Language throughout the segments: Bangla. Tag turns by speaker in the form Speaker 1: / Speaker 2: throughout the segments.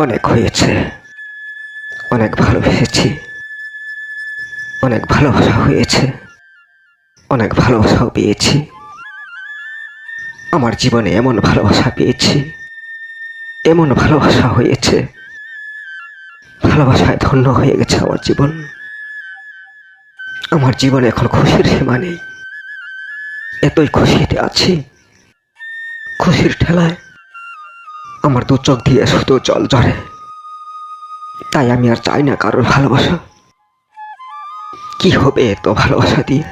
Speaker 1: অনেক হয়েছে। অনেক ভালোবেসেছি। অনেক ভালোবাসা হয়েছে। অনেক ভালোবাসাও পেয়েছি। আমার জীবনে এমন ভালোবাসা পেয়েছি। এমন ভালোবাসা হয়েছে। ভালোবাসায় ধন্য হয়ে গেছে আমার জীবন। আমার জীবনে এখন খুশির সীমা নেই। এতই খুশিতে আছি। খুশির ঠেলায় আমার দু চোখ দিয়ে শুধু জল ঝরে। তাই আমি আর চাই না কারোর ভালোবাসা। কি হবে এত ভালোবাসা দিয়ে?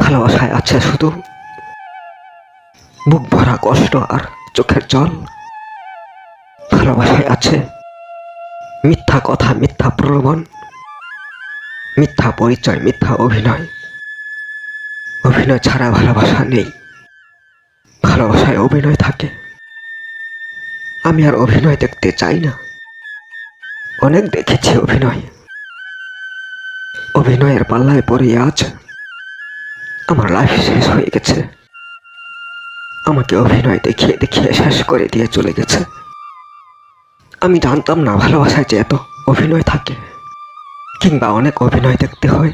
Speaker 1: ভালোবাসায় আছে শুধু বুক ভরা কষ্ট আর চোখের জল। ভালোবাসায় আছে মিথ্যা কথা, মিথ্যা প্রলোভন, মিথ্যা পরিচয়, মিথ্যা অভিনয়। অভিনয় ছাড়া ভালোবাসা নেই। ভালোবাসায় অভিনয় থাকে। আমি আর অভিনয় দেখতে চাই না। অনেক দেখেছি অভিনয়। অভিনয়ের পাল্লায় পড়ে আজ আমার লাইফ শেষ হয়ে গেছে। আমাকে অভিনয় দেখিয়ে দেখিয়ে শেষ করে দিয়ে চলে গেছে। আমি জানতাম না ভালোবাসায় যে এত অভিনয় থাকে। কিংবা অনেক অভিনয় দেখতে হয়।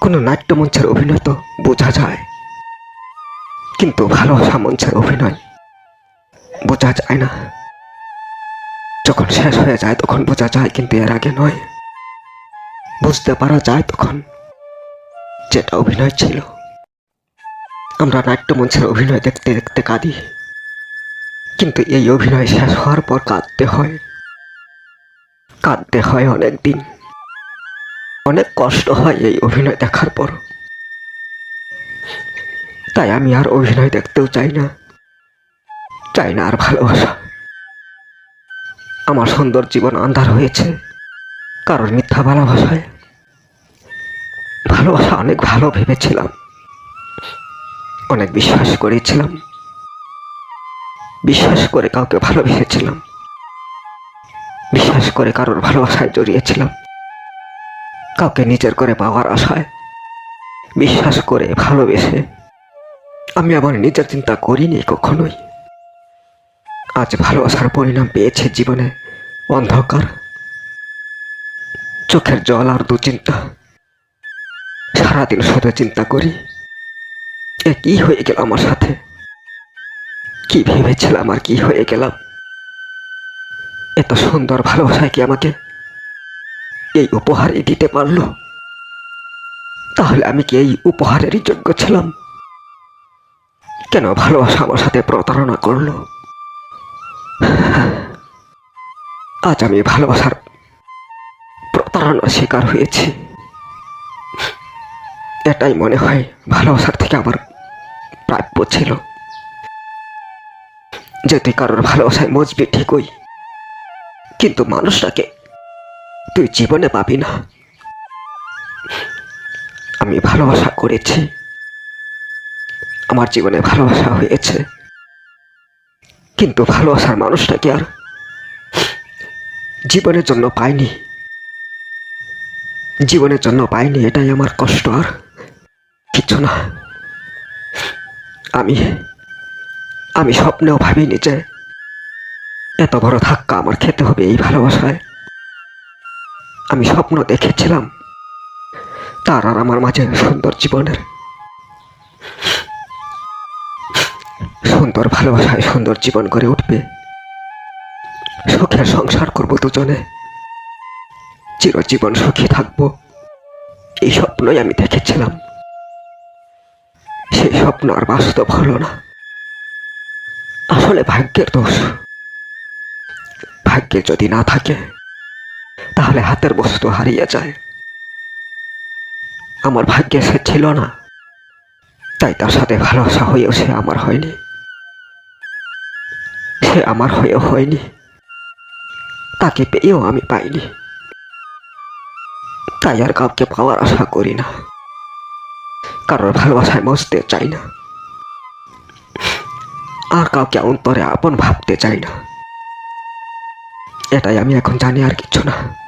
Speaker 1: কোনো নাট্যমঞ্চের অভিনয় তো বোঝা যায়। কিন্তু ভালোবাসা মঞ্চের অভিনয় বোঝা যায় না। যখন শেষ হয়ে যায় তখন বোঝা যায় কিন্তু এর আগে নয়। বুঝতে পারা যায় তখন যেটা অভিনয় ছিল। আমরা নাট্যমঞ্চের অভিনয় দেখতে দেখতে কাঁদি। কিন্তু এই অভিনয় শেষ হওয়ার পর কাঁদতে হয়। কাঁদতে হয় অনেক দিন অনেক কষ্ট হয় এই অভিনয় দেখার পর। তাই আমি আর অভিনয় দেখতেও চাই না। চাই না আর ভালোবাসা। আমার সুন্দর জীবন আন্ধার হয়েছে। কারোর মিথ্যা ভালোবাসায়। ভালোবাসা অনেক ভালো ভেবেছিলাম। অনেক বিশ্বাস করেছিলাম। বিশ্বাস করে কাউকে ভালোবেসেছিলাম। বিশ্বাস করে কারোর ভালোবাসায় জড়িয়েছিলাম। কাউকে নিজের করে পাওয়ার আশায়। বিশ্বাস করে ভালোবেসে। আমি আমার নিজের চিন্তা করিনি কখনোই। আজ ভালোবাসার পরিণাম পেয়েছে জীবনে অন্ধকার। চোখের জল আর দুচিন্তা সারাদিন শুধু চিন্তা করি, এ কি হয়ে গেল আমার সাথে? কি ভেবেছিলাম আর কি হয়ে গেলাম? এত সুন্দর ভালোবাসায় কি আমাকে এই উপহারই দিতে পারল? তাহলে আমি কি এই উপহারেরই যোগ্য ছিলাম? কেন ভালোবাসা আমার সাথে প্রতারণা করল? আজ আমি ভালোবাসার প্রতারণার শিকার হয়েছি। এটাই মনে হয় ভালোবাসার থেকে আমার প্রাপ্য ছিল। যে তুই কারোর ভালোবাসায় মজবি ঠিকই, কিন্তু মানুষটাকে তুই জীবনে পাবি না। আমি ভালোবাসা করেছি। আমার জীবনে ভালোবাসা হয়েছে। কিন্তু ভালোবাসার মানুষটাকে আর জীবনের জন্য পাইনি। জীবনের জন্য পাইনি, এটাই আমার কষ্ট আর কিছু না। আমি আমি স্বপ্নেও ভাবিনি যে এত বড় ধাক্কা আমার খেতে হবে এই ভালোবাসায়। আমি স্বপ্ন দেখেছিলাম তার আর আমার মাঝে সুন্দর জীবনের। সুন্দর ভালোবাসায় সুন্দর জীবন করে উঠবে। সুখের সংসার করব দুজনে। চিরজীবন সুখী থাকব। এই স্বপ্নই আমি দেখেছিলাম। সেই স্বপ্ন আর বাস্তব হলো না। আসলে ভাগ্যের দোষ। ভাগ্যে যদি না থাকে, তাহলে হাতের বস্তু হারিয়ে যায়। আমার ভাগ্যে সে ছিল না। তাই তার সাথে ভালোবাসা হয়েও সে আমার হয়নি। সে আমার হয়েও হয়নি। তাকে পেয়েও আমি পাইনি। তাই আর কাউকে পাওয়ার আশা করি না। কারোর ভালোবাসায় মজতে চাই না। আর কাউকে অন্তরে আপন ভাবতে চাই না। এটাই আমি এখন জানি আর কিছু না।